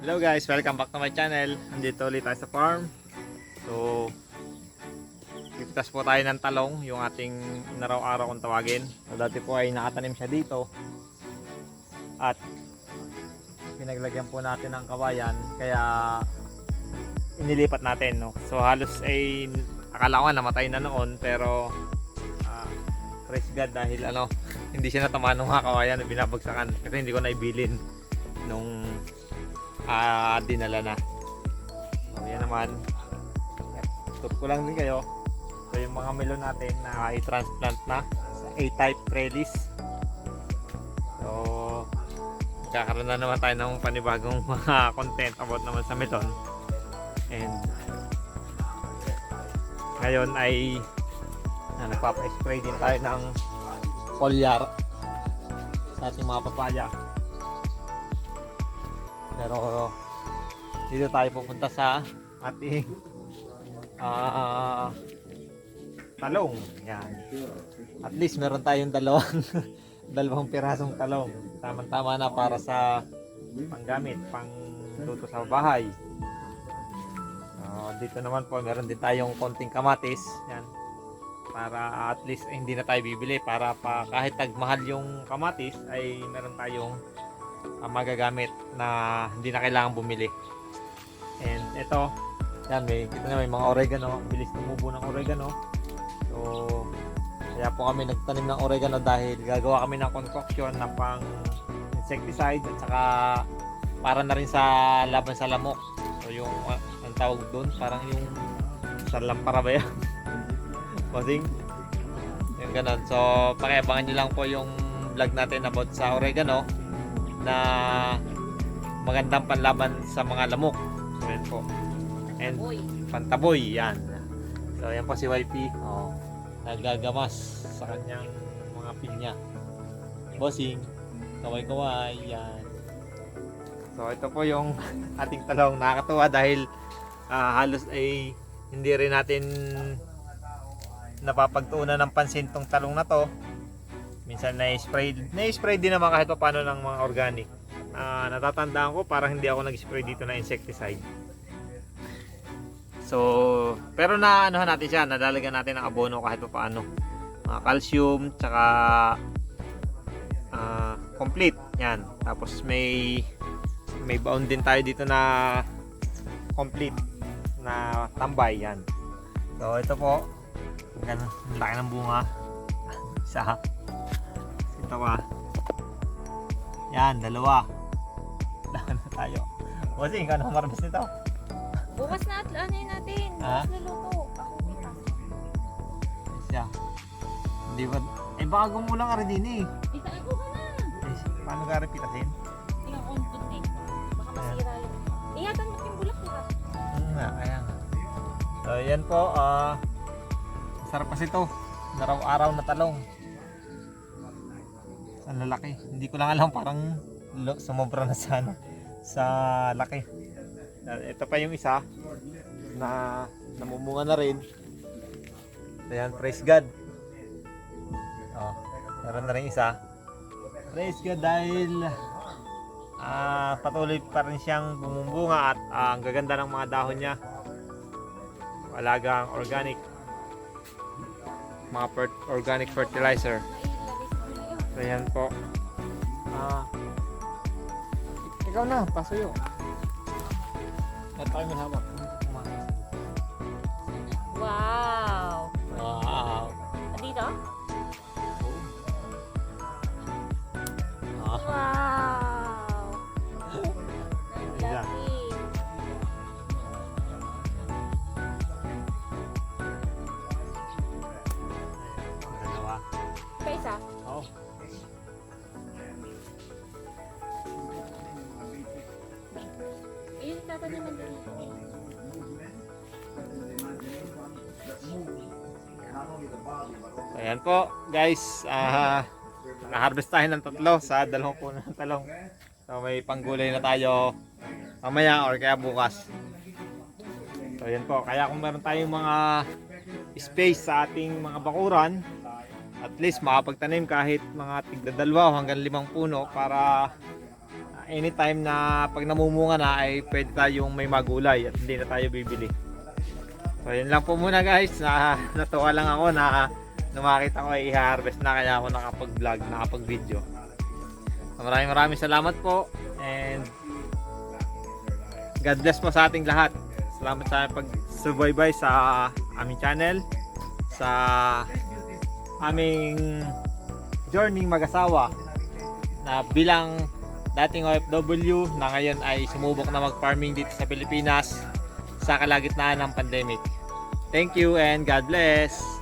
Hello guys, welcome back to my channel. Nandito ulit tayo sa farm. So, pipitas po tayo ng talong, yung ating naraw-araw kung tawagin. So, dati po ay nakatanim siya dito. At pinaglagyan po natin ng kawayan, kaya inilipat natin. No? So, halos ay akala ko namatay na noon, pero ah, praise God dahil ano, hindi siya natamaan ng mga kawayan na binabagsakan kasi hindi ko naibilin nung ah dinala na. So, yan naman. Tut ko lang din kayo. So, yung mga melon natin na i-transplant na sa A-type trellis. So, magkakaroon na naman tayo ng panibagong mga content about naman sa melon. And, ngayon ay na nagpapa-spray din tayo ng foliar sa ating mga papaya. Pero dito tayo pupunta sa ating ah talong. Yan. At least meron tayong dalawang dalawang pirasong talong. Tama-tama na para sa panggamit, pang luto sa bahay. Ah, dito naman po meron din tayong konting kamatis. Yan. Para at least eh, hindi na tayo bibili para pa kahit tagmahal yung kamatis ay meron tayong ang magagamit na hindi na kailangan bumili. And ito, yan may kita na may mga oregano, bilis tumubo ng oregano. So kaya po kami nagtanim ng oregano dahil gagawa kami ng concoction na pang insecticide at saka para na rin sa laban sa lamok. So yung uh, ang tawag doon, parang yung sa lampara ba yan? Kasing yung ganun. So pakiabangan nyo lang po yung vlog natin about sa oregano na magandang panlaban sa mga lamok. So, yan po. And pantaboy, yan. So, yan po si YP. Oh, nagagamas sa kanyang mga pinya. Bossing, kaway-kaway, yan. So, ito po yung ating talong. Nakakatuwa dahil ah, halos ay hindi rin natin napapagtuunan ng pansin tong talong na to. Minsan na-spray, na-spray din naman kahit pa paano ng mga organic. Ah, natatandaan ko parang hindi ako nag-spray dito na insecticide. So, pero na anuhan natin siya, nadalagan natin ng abono kahit pa paano. Mga calcium, tsaka ah, complete. Yan. Tapos may may baon din tayo dito na complete na tambay yan. So, ito po. Ganun, laki ng bunga. Isa. Pa. Yan, dalawa. Dalawa na tayo. Bossing, ikaw na marabas nito. bukas na at ano yun natin. Bukas na luto. Ako bukas. Siya. Hindi ba? Eh baka gumulang ka rin din eh. Itaan ko ka na. Eh, paano ka rin pitasin? Tingnan ko ang tunti. Baka masira yun. Ingatan mo yung bulak nila. Hmm, nga, kaya nga. So, yan po. ah sarap kasi ito. Naraw-araw na talong. Ang lalaki. Hindi ko lang alam parang sumobra na sa ano, sa laki. Ito pa yung isa na namumunga na rin. Ayan, praise God. Oh, meron na rin isa. Praise God dahil ah patuloy pa rin siyang bumumbunga at ah, ang gaganda ng mga dahon niya. Alagang organic. Mga organic fertilizer. So yan po. Ah. ikaw na, pasuyo. At tayo may hawak. Wow. Wow. Dito? Ah. Wow. Ayan po, guys. Ah, na-harvest tayo ng tatlo sa dalawang puno ng talong. So may panggulay na tayo mamaya or kaya bukas. So ayan po, kaya kung meron tayong mga space sa ating mga bakuran, at least makapagtanim kahit mga tigda dalawa o hanggang limang puno para anytime na pag namumunga na ay pwede tayong may magulay at hindi na tayo bibili. So yun lang po muna guys. Na, natuwa lang ako na na makita ko ay i-harvest na kaya ako nakapag-vlog, nakapag-video. So, maraming maraming salamat po and God bless po sa ating lahat. Salamat sa pag-subaybay sa aming channel, sa aming journey mag-asawa na bilang dating OFW na ngayon ay sumubok na mag-farming dito sa Pilipinas sa kalagitnaan ng pandemic. Thank you and God bless!